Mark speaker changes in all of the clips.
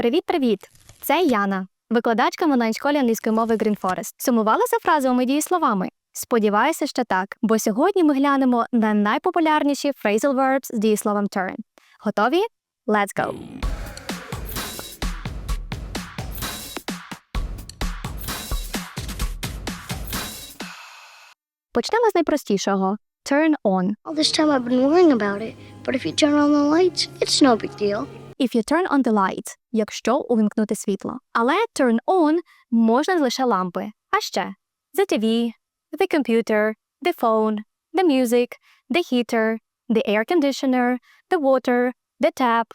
Speaker 1: Привіт-привіт! Це Яна, викладачка в онлайн-школі англійської мови Green Forest. Сумувала за фразовими дієсловами? Сподіваюся, що так, бо сьогодні ми глянемо на найпопулярніші phrasal verbs з дієсловом turn. Готові? Let's go! Почнемо з найпростішого turn on.
Speaker 2: All this time I've been worrying about it, but if you turn on the lights, it's no big deal.
Speaker 1: If you turn on the light, якщо увімкнути світло. Але turn on можна лише лампи. А ще the TV, the computer, the phone, the music, the heater, the air conditioner, the water, the tap,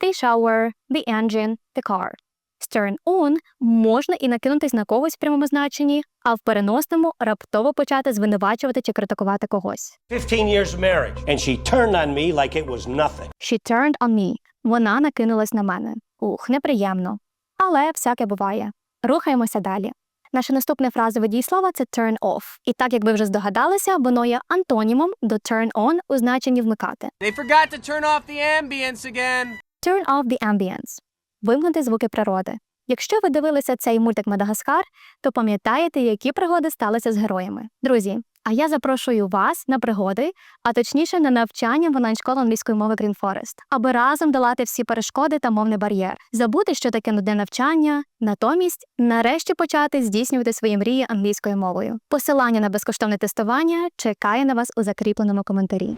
Speaker 1: the shower, the engine, the car. З turn on можна і накинутись на когось в прямому значенні, а в переносному раптово почати звинувачувати чи критикувати когось.
Speaker 3: 15 years of marriage, and she turned on me like it was nothing.
Speaker 1: She turned on me. Вона накинулась на мене. Ух, неприємно. Але всяке буває. Рухаємося далі. Наше наступне фразове дієслово це turn off. І так як ви вже здогадалися, воно є антонімом до turn on у значенні вмикати.
Speaker 4: They forgot to turn off the ambience again.
Speaker 1: Turn off the ambience. Вимкнути звуки природи. Якщо ви дивилися цей мультик Мадагаскар, то пам'ятаєте, які пригоди сталися з героями. Друзі, а я запрошую вас на пригоди, а точніше на навчання в онлайн-школу англійської мови Green Forest, аби разом долати всі перешкоди та мовний бар'єр, забути, що таке нудне навчання, натомість нарешті почати здійснювати свої мрії англійською мовою. Посилання на безкоштовне тестування чекає на вас у закріпленому коментарі.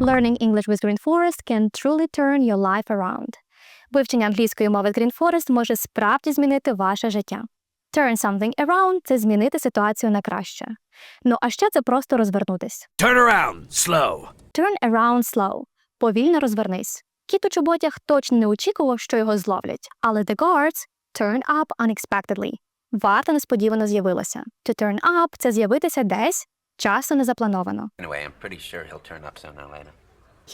Speaker 1: Learning English with Green Forest can truly turn your life around. Вивчення англійської мови з Green Forest може справді змінити ваше життя. Turn something around – це змінити ситуацію на краще. Ну а ще це просто розвернутись.
Speaker 4: Turn around, slow.
Speaker 1: Turn around slow – повільно розвернись. Кіт у чоботях точно не очікував, що його зловлять, але the guards turn up unexpectedly. Варта несподівано з'явилася. To turn up – це з'явитися десь, часто не заплановано.
Speaker 5: Anyway, I'm pretty sure he'll turn up sooner or later.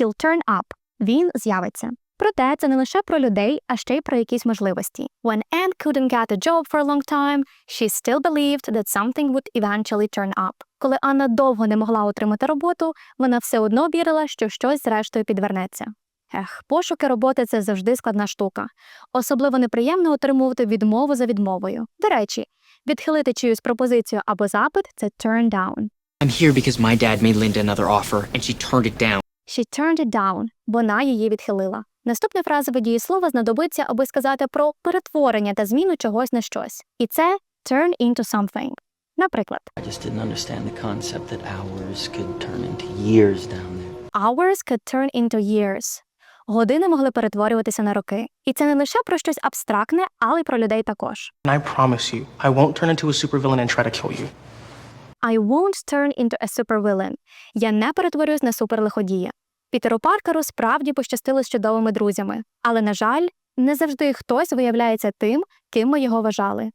Speaker 1: He'll turn up. Він з'явиться. Проте це не лише про людей, а ще й про якісь можливості. When Anne couldn't get a job for a long time, she still believed that something would eventually turn up. Коли Анна довго не могла отримати роботу, вона все одно вірила, що щось зрештою підвернеться. Ех, пошуки роботи це завжди складна штука. Особливо неприємно отримувати відмову за відмовою. До речі, відхилити чиюсь пропозицію або запит це turn down.
Speaker 6: I'm here because my dad made Linda another offer and she turned it down.
Speaker 1: She turned it down. Вона її відхилила. Наступне фразове дієслово знадобиться, аби сказати про перетворення та зміну чогось на щось. І це turn into something. Наприклад,
Speaker 7: I just didn't understand the concept that hours could turn into years down there.
Speaker 1: hours could turn into years. Години могли перетворюватися на роки. І це не лише про щось абстрактне, але й про людей також.
Speaker 8: And I promise you, I won't turn into a supervillain and try to kill you.
Speaker 1: I won't turn into a supervillain. Я не перетворюсь на суперлиходія. Пітеру Паркеру справді пощастило з чудовими друзями, але, на жаль, не завжди хтось виявляється тим, ким ми його вважали.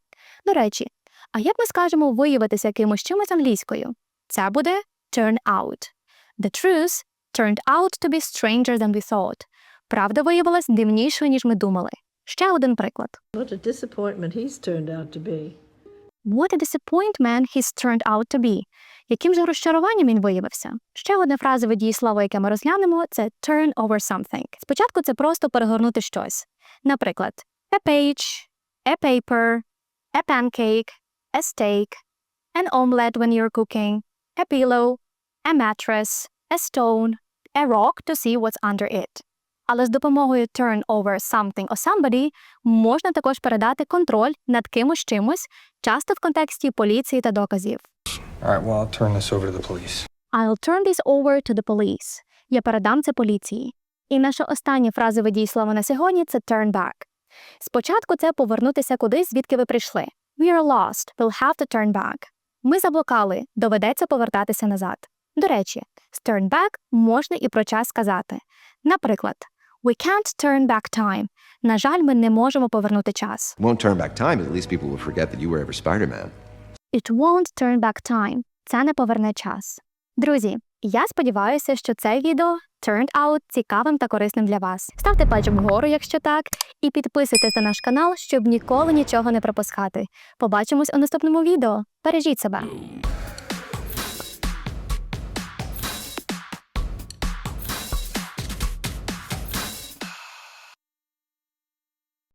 Speaker 1: До речі, а як ми скажемо виявитися якимось чимось англійською? Це буде turn out. The truth turned out to be stranger than we thought. Правда виявилась дивнішою, ніж ми думали. Ще один приклад.
Speaker 9: What a disappointment he's turned out to be.
Speaker 1: What a disappointment he's turned out to be. Яким же розчаруванням він виявився? Ще одне фразове дієслово, яке ми розглянемо, це turn over something. Спочатку це просто перегорнути щось. Наприклад, a page, a paper, a pancake, a steak, an omelette when you're cooking, a pillow, a mattress, a stone, a rock to see what's under it. Але з допомогою turn over something or somebody можна також передати контроль над кимось чимось, часто в контексті поліції та доказів.
Speaker 10: All right, well, I'll turn this over to the police.
Speaker 1: I'll turn this over to the police. Я передам це поліції. І наше останнє фразове дієслово на сьогодні це turn back. Спочатку це повернутися кудись, звідки ви прийшли. We are lost. We'll have to turn back. Ми заблукали. Доведеться повертатися назад. До речі, з turn back можна і про час сказати. Наприклад, We can't turn back time. На жаль, ми не можемо повернути час.
Speaker 11: won't turn back time, at least people will forget that you were ever Spider-Man.
Speaker 1: It won't turn back time. Це не поверне час. Друзі, я сподіваюся, що це відео turned out цікавим та корисним для вас. Ставте пальчик вгору, якщо так, і підписуйтесь на наш канал, щоб ніколи нічого не пропускати. Побачимось у наступному відео. Бережіть себе!